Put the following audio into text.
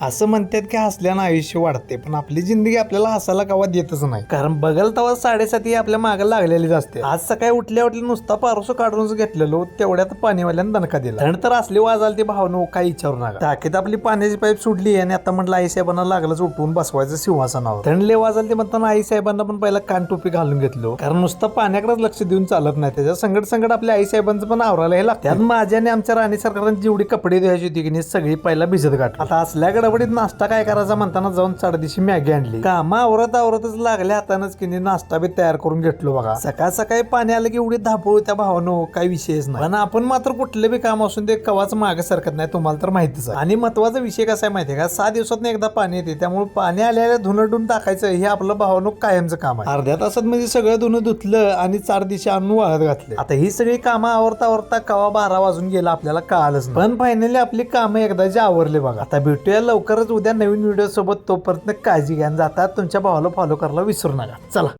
असं म्हणतात की हसल्यानं आयुष्य वाढते पण आपली जिंदगी आपल्याला हसायला कवा देतच नाही. कारण बघल तवा साडेसाती आपल्या मागे लागलेलीच असते. आज सकाळी उठल्या उठल्या नुसता पारोसं काढूनच घेतलेलो तेवढ्यात पाणीवाल्यानं दणका दिला. थंड तर असली वाजाल ती भावनो काही विचारू नका. टाकीत आपली पाण्याची पाईप सुटली आणि आता म्हटलं आई साहेबांना लागलंच उठवून बसवायचं सिंहासनावर. थंडले वाजाल ते म्हणताना आई साहेबांना पण पहिला कान टोपी घालून घेतलो. कारण नुसतं पाण्याकडेच लक्ष देऊन चालत नाही. त्याच्या संकट संकट आपल्या आई साहेबांचं पण आवरायला हे लागतं. त्यात माझ्या आणि आमच्या राणी सरकारने जेवढी कपडे द्यायची होती की नाही सगळी पहिला भिजत गाठ आता असल्याकडे गडबडीत नाश्ता काय करायचा म्हणताना जाऊन चढदिशी मॅगी आणली. कामा आवरत आवरतच लागल्या हातानच की नाश्ता बी तयार करून घेतलो बघा. सकाळ सकाळी पाणी आलं की एवढी धापळ त्या भावानो काही विषयच नाही. पण आपण मात्र कुठले बी काम असून ते कवाच मागे सरकत नाही तुम्हाला तर माहितीच आहे. आणि महत्त्वाचा विषय कसा आहे माहितीये का? सहा दिवसात एकदा पाणी येते त्यामुळे पाणी आल्याला धुनडून टाकायचं हे आपलं भावानो कायमचं काम आहे. अर्ध्या तासात म्हणजे सगळं धुणं धुतलं आणि चार दिशा आणून वाहत घातले. आता ही सगळी कामं आवरता आवरता कवा बारा वाजून गेला आपल्याला कळालंच पण फायनली आपली कामं एकदा जे आवरले बघा. आता भेटूया लवकरच उद्या नवीन व्हिडिओसोबत तोपर्यंत काळजी घ्या जातात जाता तुमच्या भावाला फॉलो करायला विसरू नका. चला.